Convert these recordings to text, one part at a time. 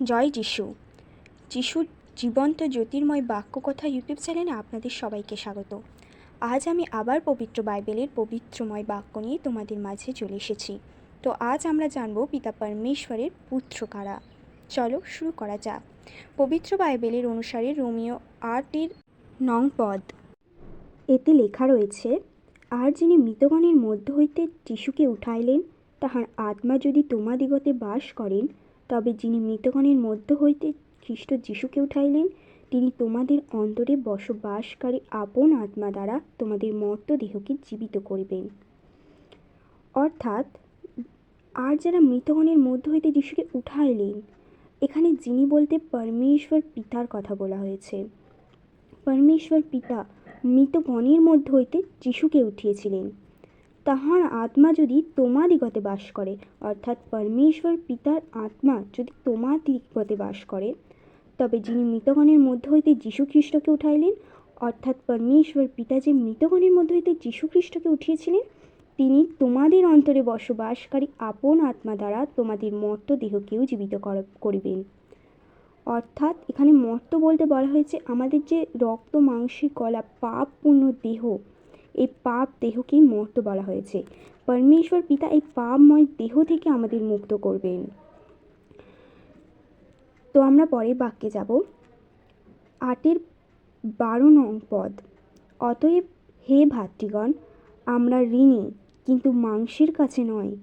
জয় যিশু। যিশুর জীবন্ত জ্যোতির্ময় বাক্য কথা ইউটিউব চ্যানেলে আপনাদের সবাইকে স্বাগত। আজ আমি আবার পবিত্র বাইবেলের পবিত্রময় বাক্য নিয়ে তোমাদের মাঝে চলে এসেছি। তো আজ আমরা জানব পিতা পরমেশ্বরের পুত্র কারা। চলো শুরু করা যাক। পবিত্র বাইবেলের অনুসারে রোমিও আটের নং পদ। এতে লেখা রয়েছে, আর যিনি মৃতগণের মধ্য হইতে যিশুকে উঠাইলেন, তাহার আত্মা যদি তোমাদিগতে বাস করেন তবে যিনি মৃতগণের মধ্য হইতে খ্রিস্ট যিশুকে উঠাইলেন, তিনি তোমাদের অন্তরে বসবাসকারী আপন আত্মা দ্বারা তোমাদের মর্ত দেহকে জীবিত করিবেন। অর্থাৎ, আর যারা মৃতগণের মধ্য হইতে যিশুকে উঠাইলেন, এখানে যিনি বলতে পরমেশ্বর পিতার কথা বলা হয়েছে। পরমেশ্বর পিতা মৃতগণের মধ্য হইতে যিশুকে উঠিয়েছিলেন। তাহার আত্মা যদি তোমাদিগতে বাস করে, অর্থাৎ পরমেশ্বর পিতার আত্মা যদি তোমাদিগতে বাস করে, তবে যিনি মৃতগণের মধ্য হইতে যীশু খ্রিস্টকে উঠাইলেন, অর্থাৎ পরমেশ্বর পিতা যে মৃতগণের মধ্য হইতে যীশু খ্রিস্টকে উঠিয়েছিলেন, তিনি তোমাদের অন্তরে বসবাসকারী আপন আত্মা দ্বারা তোমাদের মর্ত দেহকেও জীবিত করিবেন। অর্থাৎ এখানে মর্ত বলতে বলা হয়েছে আমাদের যে রক্ত, মাংসের গলা, পাপ পূর্ণ দেহ এই পাপ দেহকেই মর্ত বলা হয়েছে। পরমেশ্বর পিতা এই পাপময় দেহ থেকে আমাদের মুক্ত করবেন। তো আমরা পরের বাক্যে যাব। আটের বারো নং পদ। অতএব হে ভাতৃগণ, আমরা ঋণী, কিন্তু মাংসের কাছে নয়।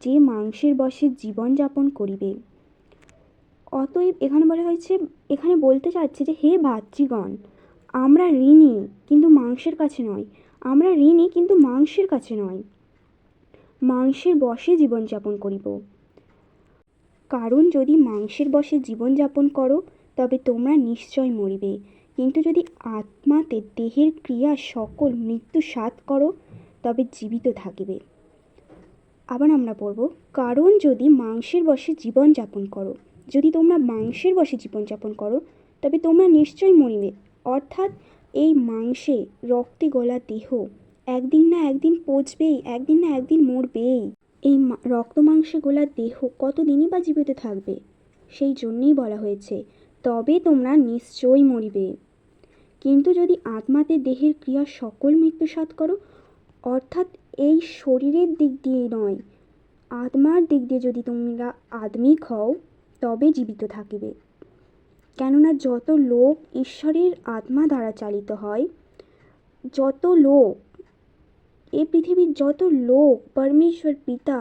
যে মাংসের বশে জীবনযাপন করিবে। অতএব এখানে বলা হয়েছে বলতে চাচ্ছে যে, হে ভাতৃগণ, আমরা ঋণী কিন্তু মাংসের কাছে নয়। আমরা ঋণী কিন্তু মাংসের কাছে নয়। মাংসের বশে জীবনযাপন করিব। কারণ যদি মাংসের বশে জীবনযাপন করো, তবে তোমরা নিশ্চয় মরিবে। কিন্তু যদি আত্মাতে দেহের ক্রিয়া সকল মৃত্যু সাত করো, তবে জীবিত থাকিবে। আবার আমরা পড়ব, কারণ যদি মাংসের বশে জীবনযাপন করো যদি তোমরা মাংসের বশে জীবনযাপন করো, তবে তোমরা নিশ্চয়ই মরিবে। অর্থাৎ এই মাংসে রক্তে গলা দেহ একদিন না একদিন পচবেই, একদিন না একদিন মরবেই। এই রক্ত মাংসে গোলা দেহ কতদিনই বা জীবিত থাকবে? সেই জন্যই বলা হয়েছে, তবে তোমরা নিশ্চয়ই মরিবে। কিন্তু যদি আত্মাতে দেহের ক্রিয়া সকল মৃত্যুসাত করো, অর্থাৎ এই শরীরের দিক দিয়ে নয়, আত্মার দিক দিয়ে যদি তোমরা আদমিক হও তবে জীবিত থাকিবে। কেননা যত লোক ঈশ্বরের আত্মা দ্বারা চালিত হয়, যত লোক, এ পৃথিবীর যত লোক, পরমেশ্বর পিতা